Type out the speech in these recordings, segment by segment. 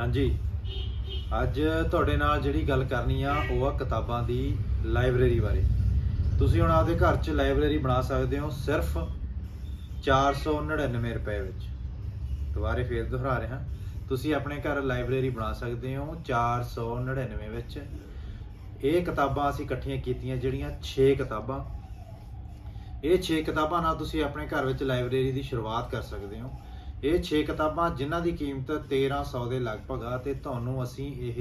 ਹਾਂਜੀ। ਅੱਜ ਤੁਹਾਡੇ ਨਾਲ ਜਿਹੜੀ ਗੱਲ ਕਰਨੀ ਆ, ਉਹ ਆ ਕਿਤਾਬਾਂ ਦੀ ਲਾਇਬ੍ਰੇਰੀ ਬਾਰੇ। ਤੁਸੀਂ ਹੁਣ ਆਪਦੇ ਘਰ 'ਚ ਲਾਇਬ੍ਰੇਰੀ ਬਣਾ ਸਕਦੇ ਹੋ ਸਿਰਫ 499 ਰੁਪਏ ਵਿੱਚ। ਦੁਬਾਰੇ ਫੇਰ ਦੁਹਰਾ ਰਿਹਾ। ਤੁਸੀਂ ਆਪਣੇ ਘਰ ਲਾਇਬ੍ਰੇਰੀ ਬਣਾ ਸਕਦੇ ਹੋ 499 ਵਿੱਚ। ਇਹ ਕਿਤਾਬਾਂ ਅਸੀਂ ਇਕੱਠੀਆਂ ਕੀਤੀਆਂ, ਜਿਹੜੀਆਂ 6 ਕਿਤਾਬਾਂ। ਇਹ 6 ਕਿਤਾਬਾਂ ਨਾਲ ਤੁਸੀਂ ਆਪਣੇ ਘਰ ਵਿੱਚ ਲਾਇਬ੍ਰੇਰੀ ਦੀ ਸ਼ੁਰੂਆਤ ਕਰ ਸਕਦੇ ਹੋ। ਇਹ 6 ਕਿਤਾਬਾਂ ਜਿਨ੍ਹਾਂ ਦੀ ਕੀਮਤ 1300 ਦੇ ਲਗਭਗ ਆ ਤੇ ਤੁਹਾਨੂੰ ਅਸੀਂ ਇਹ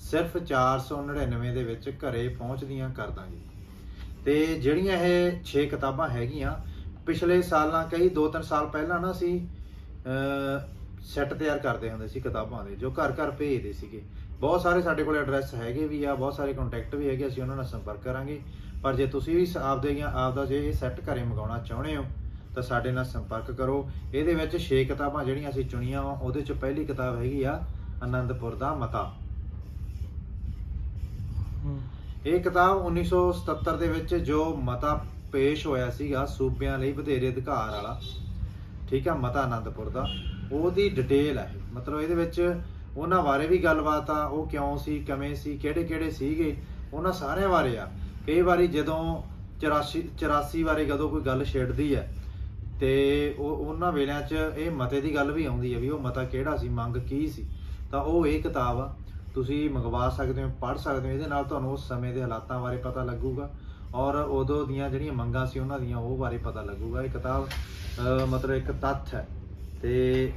ਸਿਰਫ 499 ਦੇ ਵਿੱਚ ਘਰੇ ਪਹੁੰਚਦੀਆਂ ਕਰ ਦਾਂਗੇ। ਤੇ ਜਿਹੜੀਆਂ ਇਹ 6 ਕਿਤਾਬਾਂ ਹੈਗੀਆਂ, ਪਿਛਲੇ ਸਾਲਾਂ, ਕਈ 2-3 ਸਾਲ ਪਹਿਲਾਂ ਨਾ ਅਸੀਂ ਸੈੱਟ ਤਿਆਰ ਕਰਦੇ ਹੁੰਦੇ ਸੀ ਕਿਤਾਬਾਂ ਦੇ, ਜੋ ਘਰ ਘਰ ਭੇਜਦੇ ਸੀਗੇ। ਬਹੁਤ ਸਾਰੇ ਸਾਡੇ ਕੋਲ ਐਡਰੈਸ ਹੈਗੇ ਵੀ ਆ, ਬਹੁਤ ਸਾਰੇ ਕੰਟੈਕਟ ਵੀ ਹੈਗੇ, ਅਸੀਂ ਉਹਨਾਂ ਨਾਲ ਸੰਪਰਕ ਕਰਾਂਗੇ। ਪਰ ਜੇ ਤੁਸੀਂ ਵੀ ਆਪਦੇ ਜਾਂ ਆਪਦਾ ਜੇ ਇਹ ਸੈੱਟ ਘਰੇ ਮੰਗਾਉਣਾ ਚਾਹੁੰਦੇ ਹੋ ਤਾਂ ਸਾਡੇ ਨਾਲ ਸੰਪਰਕ ਕਰੋ। ਇਹਦੇ ਵਿੱਚ 6 ਕਿਤਾਬਾਂ ਜਿਹੜੀਆਂ ਅਸੀਂ ਚੁਣੀਆਂ ਵਾ ਉਹਦੇ ਚ ਪਹਿਲੀ ਕਿਤਾਬ ਹੈਗੀ ਆ ਆਨੰਦਪੁਰ ਦਾ ਮਤਾ। ਇਹ ਕਿਤਾਬ 1977 ਦੇ ਵਿੱਚ ਜੋ ਮਤਾ ਪੇਸ਼ ਹੋਇਆ ਸੀਗਾ ਸੂਬਿਆਂ ਲਈ ਵਧੇਰੇ ਅਧਿਕਾਰ ਵਾਲਾ ਠੀਕ ਆ ਮਤਾ ਆਨੰਦਪੁਰ ਦਾ ਉਹਦੀ ਡਿਟੇਲ ਹੈ। ਮਤਲਬ ਇਹਦੇ ਵਿੱਚ ਉਹਨਾਂ ਬਾਰੇ ਵੀ ਗੱਲਬਾਤ ਆ ਉਹ ਕਿਉਂ ਸੀ ਕਿਵੇਂ ਸੀ ਕਿਹੜੇ ਕਿਹੜੇ ਸੀਗੇ ਉਹਨਾਂ ਸਾਰਿਆਂ ਬਾਰੇ ਆ। ਕਈ ਵਾਰੀ ਜਦੋਂ 84 84 ਬਾਰੇ ਜਦੋਂ ਕੋਈ ਗੱਲ ਛੇੜਦੀ ਹੈ ਤੇ ਉਹ ਉਹਨਾਂ ਵੇਲਿਆਂ 'ਚ ਇਹ ਮਤੇ ਦੀ ਗੱਲ ਵੀ ਆਉਂਦੀ ਹੈ ਵੀ ਉਹ ਮਤਾ ਕਿਹੜਾ ਸੀ, ਮੰਗ ਕੀ ਸੀ? ਤਾਂ ਉਹ ਇਹ ਕਿਤਾਬ ਆ, ਤੁਸੀਂ ਮੰਗਵਾ ਸਕਦੇ ਹੋ, ਪੜ੍ਹ ਸਕਦੇ ਹੋ, ਇਹਦੇ ਨਾਲ ਤੁਹਾਨੂੰ ਉਸ ਸਮੇਂ ਦੇ ਹਾਲਾਤਾਂ ਬਾਰੇ ਪਤਾ ਲੱਗੂਗਾ ਔਰ ਉਦੋਂ ਦੀਆਂ ਜਿਹੜੀਆਂ ਮੰਗਾਂ ਸੀ ਉਹਨਾਂ ਦੀਆਂ ਉਹ ਬਾਰੇ ਪਤਾ ਲੱਗੂਗਾ। ਇਹ ਕਿਤਾਬ ਮਤਲਬ ਇੱਕ ਤੱਥ ਹੈ। ਤੇ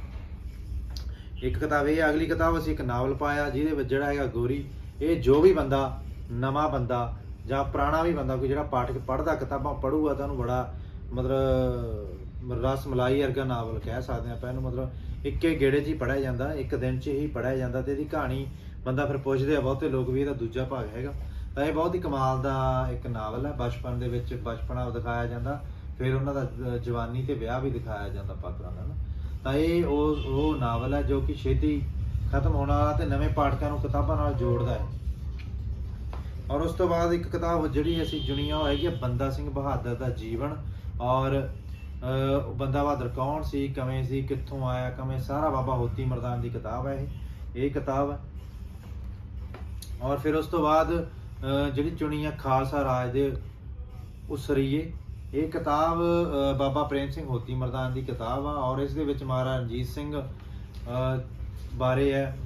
ਇੱਕ ਕਿਤਾਬ ਇਹ ਅਗਲੀ ਕਿਤਾਬ ਅਸੀਂ ਇੱਕ ਨਾਵਲ ਪਾਇਆ, ਜਿਹਦੇ ਵਿੱਚ ਜਿਹੜਾ ਹੈਗਾ ਗੋਰੀ, ਇਹ ਜੋ ਵੀ ਬੰਦਾ, ਨਵਾਂ ਬੰਦਾ ਜਾਂ ਪੁਰਾਣਾ ਵੀ ਬੰਦਾ, ਕੋਈ ਜਿਹੜਾ ਪਾਠਕ ਪੜ੍ਹਦਾ ਕਿਤਾਬਾਂ ਪੜ੍ਹੂਗਾ ਤਾਂ ਉਹਨੂੰ ਬੜਾ ਮਤਲਬ ਰਸ ਮਲਾਈ ਵਰਗਾ ਨਾਵਲ ਕਹਿ ਸਕਦੇ ਆਪਾਂ ਇਹਨੂੰ, ਮਤਲਬ ਇੱਕੇ ਗੇੜੇ 'ਚ ਹੀ ਪੜ੍ਹਿਆ ਜਾਂਦਾ, ਇੱਕ ਦਿਨ 'ਚ ਹੀ ਪੜ੍ਹਿਆ ਜਾਂਦਾ ਤੇ ਇਹਦੀ ਕਹਾਣੀ ਬੰਦਾ ਫਿਰ ਪੁੱਛਦੇ ਆ ਬਹੁਤੇ ਲੋਕ ਵੀ ਇਹਦਾ ਦੂਜਾ ਭਾਗ ਹੈਗਾ। ਤਾਂ ਇਹ ਬਹੁਤ ਹੀ ਕਮਾਲ ਦਾ ਇੱਕ ਨਾਵਲ ਹੈ, ਬਚਪਨ ਦੇ ਵਿੱਚ ਬਚਪਨਾ ਦਿਖਾਇਆ ਜਾਂਦਾ, ਫਿਰ ਉਹਨਾਂ ਦਾ ਜਵਾਨੀ ਤੇ ਵਿਆਹ ਵੀ ਦਿਖਾਇਆ ਜਾਂਦਾ ਪਾਤਰਾਂ ਦਾ ਨਾ ਤਾਂ ਇਹ ਉਹ ਉਹ ਨਾਵਲ ਹੈ ਜੋ ਕਿ ਛੇਤੀ ਖਤਮ ਹੋਣ ਵਾਲਾ ਤੇ ਨਵੇਂ ਪਾਠਕਾਂ ਨੂੰ ਕਿਤਾਬਾਂ ਨਾਲ ਜੋੜਦਾ ਹੈ। ਔਰ ਉਸ ਤੋਂ ਬਾਅਦ ਇੱਕ ਕਿਤਾਬ ਜਿਹੜੀ ਅਸੀਂ ਚੁਣੀ ਆ ਉਹ ਹੈਗੀ ਆ ਬੰਦਾ ਸਿੰਘ ਬਹਾਦਰ ਦਾ ਜੀਵਨ ਔਰ ਬੰਦਾ ਬਹਾਦਰ ਕੌਣ ਸੀ, ਕਿਵੇਂ ਸੀ, ਕਿੱਥੋਂ ਆਇਆ, ਕਿਵੇਂ, ਸਾਰਾ ਬਾਬਾ ਹੋਤੀ ਮਰਦਾਨ ਦੀ ਕਿਤਾਬ ਹੈ ਇਹ। ਇਹ ਕਿਤਾਬ ਹੈ। ਔਰ ਫਿਰ ਉਸ ਤੋਂ ਬਾਅਦ ਜਿਹੜੀ ਚੁਣੀ ਆ ਖਾਲਸਾ ਰਾਜ ਦੇ ਉਸਰੀਏ, ਇਹ ਕਿਤਾਬ ਬਾਬਾ ਪ੍ਰੇਮ ਸਿੰਘ ਹੋਤੀ ਮਰਦਾਨ ਦੀ ਕਿਤਾਬ ਆ। ਔਰ ਇਸ ਦੇ ਵਿੱਚ ਮਹਾਰਾਜਾ ਰਣਜੀਤ ਸਿੰਘ ਬਾਰੇ ਹੈ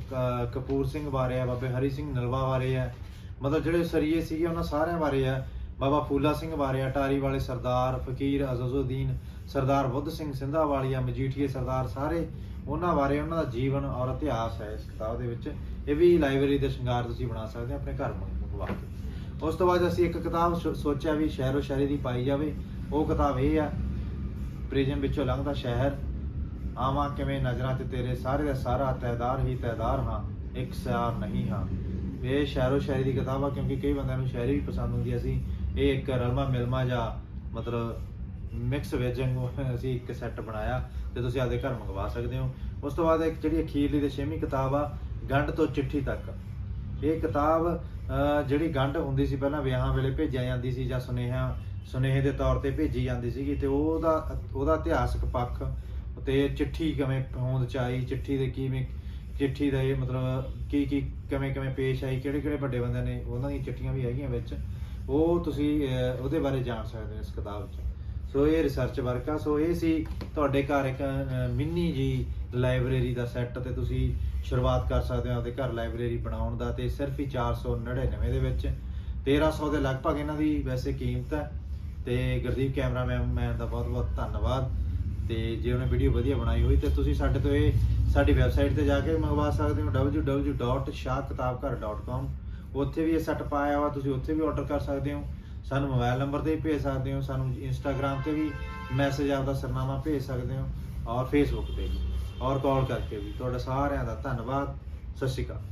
ਕਪੂਰ ਸਿੰਘ ਬਾਰੇ ਹੈ, ਬਾਬੇ ਹਰੀ ਸਿੰਘ ਨਲਵਾ ਬਾਰੇ ਹੈ। ਮਤਲਬ ਜਿਹੜੇ ਸਰੀਏ ਸੀਗੇ, ਉਹਨਾਂ ਸਾਰਿਆਂ ਬਾਰੇ ਹੈ। ਬਾਬਾ ਫੂਲਾ ਸਿੰਘ ਵਾਰਿਆ ਟਾਰੀ ਵਾਲੇ ਸਰਦਾਰ ਫਕੀਰ ਅਜ਼ਜ਼ਉਦੀਨ ਸਰਦਾਰ ਬੁੱਧ ਸਿੰਘ ਸਿੰਧਾ ਵਾਲੀਆ ਮਜੀਠੀਏ ਸਰਦਾਰ ਸਾਰੇ, ਉਹਨਾਂ ਬਾਰੇ ਉਹਨਾਂ ਦਾ ਜੀਵਨ ਔਰ ਇਤਿਹਾਸ ਹੈ ਇਸ ਕਿਤਾਬ ਦੇ ਵਿੱਚ। ਇਹ ਵੀ ਲਾਇਬ੍ਰੇਰੀ ਦੇ ਸ਼ਿੰਗਾਰ ਤੁਸੀਂ ਬਣਾ ਸਕਦੇ ਹੋ, ਆਪਣੇ ਘਰ ਮੰਗਵਾ ਕੇ। ਉਸ ਤੋਂ ਬਾਅਦ ਅਸੀਂ ਇੱਕ ਕਿਤਾਬ ਸੋ- ਸੋਚਿਆ ਵੀ ਸ਼ਹਿਰੋ ਸ਼ਾਇਰੀ ਦੀ ਪਾਈ ਜਾਵੇ। ਉਹ ਕਿਤਾਬ ਇਹ ਆ, ਪ੍ਰਿਜ਼ਮ ਵਿੱਚੋਂ ਲੰਘਦਾ ਸ਼ਹਿਰ, ਆਵਾਂ ਕਿਵੇਂ ਨਜ਼ਰਾਂ ਤੇ ਤੇਰੇ, ਸਾਰੇ ਦਾ ਸਾਰਾ ਤੈਦਾਰ ਹੀ ਤੈਦਾਰ ਹਾਂ, ਇੱਕ ਸਿਆਰ ਨਹੀਂ ਹਾਂ। ਇਹ ਸ਼ਹਿਰੋ ਸ਼ਾਇਰੀ ਦੀ ਕਿਤਾਬ ਆ, ਕਿਉਂਕਿ ਕਈ ਬੰਦਿਆਂ ਨੂੰ ਸ਼ਾਇਰੀ ਵੀ ਪਸੰਦ ਹੁੰਦੀ ਆ, ਅਸੀਂ ਇਹ ਇੱਕ ਰਲਮਾ ਮਿਲਮਾ ਜਾਂ ਮਤਲਬ ਮਿਕਸ ਵੈਜ ਵਾਂਗੂ ਅਸੀਂ ਇੱਕ ਸੈੱਟ ਬਣਾਇਆ ਤੇ ਤੁਸੀਂ ਆਪਦੇ ਘਰ ਮੰਗਵਾ ਸਕਦੇ ਹੋ। ਉਸ ਤੋਂ ਬਾਅਦ ਇੱਕ ਜਿਹੜੀ ਅਖੀਰਲੀ ਤੇ ਛੇਵੀਂ ਕਿਤਾਬ ਆ, ਗੰਢ ਤੋਂ ਚਿੱਠੀ ਤੱਕ। ਇਹ ਕਿਤਾਬ ਜਿਹੜੀ ਗੰਢ ਹੁੰਦੀ ਸੀ ਪਹਿਲਾਂ ਵਿਆਹਾਂ ਵੇਲੇ ਭੇਜਿਆ ਜਾਂਦੀ ਸੀ ਜਾਂ ਸੁਨੇਹਾ, ਸੁਨੇਹੇ ਦੇ ਤੌਰ ਤੇ ਭੇਜੀ ਜਾਂਦੀ ਸੀਗੀ ਤੇ ਉਹਦਾ ਉਹਦਾ ਇਤਿਹਾਸਕ ਪੱਖ ਤੇ ਚਿੱਠੀ ਕਿਵੇਂ ਹੋਂਦ ਚ ਆਈ, ਚਿੱਠੀ ਦੇ ਕਿਵੇਂ, ਚਿੱਠੀ ਦਾ ਇਹ ਮਤਲਬ ਕੀ ਕੀ ਕਿਵੇਂ ਕਿਵੇਂ ਪੇਸ਼ ਆਈ ਕਿਹੜੇ ਕਿਹੜੇ ਵੱਡੇ ਬੰਦੇ ਨੇ, ਉਹਨਾਂ ਦੀਆਂ ਚਿੱਠੀਆਂ ਵੀ ਹੈਗੀਆਂ ਵਿੱਚ। ਉਹ ਤੁਸੀਂ ਅਹ, ਉਹਦੇ ਬਾਰੇ ਜਾਣ ਸਕਦੇ ਹੋ ਇਸ ਕਿਤਾਬ 'ਚ। ਸੋ ਇਹ ਰਿਸਰਚ ਵਰਕ ਆ। ਸੋ ਇਹ ਸੀ ਤੁਹਾਡੇ ਘਰ ਇੱਕ ਮਿੰਨੀ ਜੀ ਲਾਇਬ੍ਰੇਰੀ ਦਾ ਸੈੱਟ ਤੇ ਤੁਸੀਂ ਸ਼ੁਰੂਆਤ ਕਰ ਸਕਦੇ ਹੋ ਆਪਦੇ ਘਰ ਲਾਇਬ੍ਰੇਰੀ ਬਣਾਉਣ ਦਾ ਤੇ ਸਿਰਫ ਹੀ 499 ਦੇ ਵਿੱਚ। 1300 ਦੇ ਲਗਭਗ ਇਹਨਾਂ ਦੀ ਵੈਸੇ ਕੀਮਤ ਹੈ। ਤੇ ਗੁਰਦੀਪ ਕੈਮਰਾਮੈਨ ਮੈਨ ਦਾ ਬਹੁਤ ਬਹੁਤ ਧੰਨਵਾਦ। ਤੇ ਜੇ ਉਹਨੇ ਵੀਡੀਓ ਵਧੀਆ ਬਣਾਈ ਹੋਈ ਤੇ ਤੁਸੀਂ ਸਾਡੇ ਤੋਂ ਇਹ ਸਾਡੀ ਵੈਬਸਾਈਟ ਤੇ ਜਾ ਕੇ ਮੰਗਵਾ ਸਕਦੇ ਹੋ। www.shahkitabghar.com ਉੱਥੇ ਵੀ ਇਹ ਸੈੱਟ ਪਾਇਆ ਵਾ, ਤੁਸੀਂ ਉੱਥੇ ਵੀ ਆਰਡਰ ਕਰ ਸਕਦੇ ਹੋ। ਸਾਨੂੰ ਮੋਬਾਈਲ ਨੰਬਰ ਤੇ ਵੀ ਭੇਜ ਸਕਦੇ ਹੋ, ਸਾਨੂੰ ਇੰਸਟਾਗ੍ਰam ਤੇ ਵੀ ਮੈਸੇਜ ਆਪਦਾ ਸਰਨਾਮਾ ਭੇਜ ਸਕਦੇ ਹੋ, ਔਰ ਫੇਸਬੁੱਕ ਤੇ ਵੀ। ਔਰ ਕਾਲ ਕਰਕੇ ਵੀ। ਤੁਹਾਡਾ ਸਾਰਿਆਂ ਦਾ ਧੰਨਵਾਦ। ਸਤਿ ਸ਼੍ਰੀ ਅਕਾਲ।